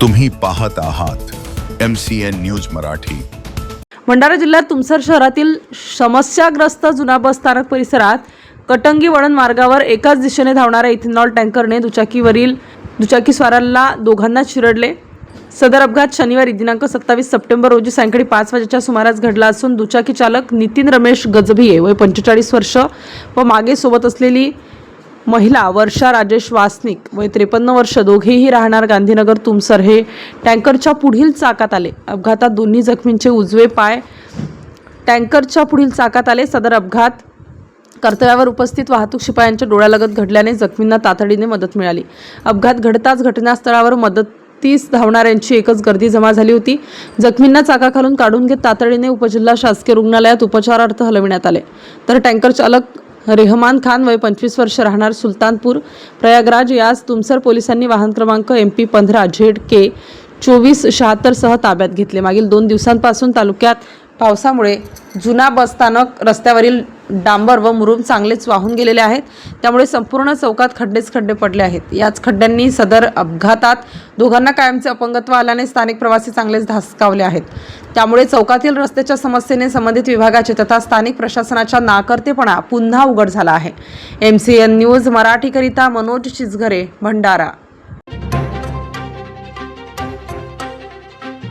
तुम्ही पाहत आहात M C N news Marathi. Bhandara जिल्ह्यात तुमसर शहरातील समस्याग्रस्त जुना बस स्थानक परिसरात कटंगी वळण मार्गावर एकाच दिशेने धावणाऱ्या इथेनॉल टँकरने दुचाकीवरील दुचाकीस्वारांना दोघांना चिरडले सदर अपघात शनिवारी दिनांक सत्तावीस सप्टेंबर रोजी सायंकाळी पाच वाजेच्या सुमारास घडला असून दुचाकी चालक नितीन रमेश गजभिये वय पंचेचाळीस वर्ष व मागे सोबत असलेली महिला वर्षा राजेश वासनिक वय त्रेपन्न वर्ष दोघेही राहणार गांधीनगर तुमसर हे टँकरच्या पुढील चाकात आले. अपघातात दोन्ही जखमींचे उजवे पाय टँकरच्या पुढील चाकात आले. सदर अपघात कर्तव्यावर उपस्थित वाहतूक शिपायांच्या डोळ्यालगत घडल्याने जखमींना तातडीने मदत मिळाली. अपघात घडताच घटनास्थळावर मदतीस धावणाऱ्यांची एकच गर्दी जमा झाली होती. जखमींना चाकाखालून काढून घेत तातडीने उपजिल्हा शासकीय रुग्णालयात उपचारार्थ हलविण्यात आले. तर टँकर चालक रेहमान खान वय पंचवीस वर्ष राहणार सुलतानपूर प्रयागराज. यास तुमसर पोलिसांनी वाहन क्रमांक एम पी पंधरा झेड के चोवीस शहात्तरसह ताब्यात घेतले. मागील दोन दिवसांपासून तालुक्यात पावसामुळे जुना बसस्थानक रस्त्यावरील डांबर व मुरुम चांगलेच वाहून गेलेले आहेत. त्यामुळे संपूर्ण चौकात खड्डेच खड्डे पडले आहेत. याच खड्ड्यांनी सदर अपघातात दोघांना कायमचे अपंगत्व आल्याने स्थानिक प्रवासी चांगलेच धास्कावले आहेत. त्यामुळे चौकातील रस्त्याच्या समस्येने संबंधित विभागाचे तथा स्थानिक प्रशासनाच्या नाकर्तेपणा पुन्हा उघड झाला आहे. एम सी एन न्यूज मराठीकरिता मनोज चिचघरे भंडारा.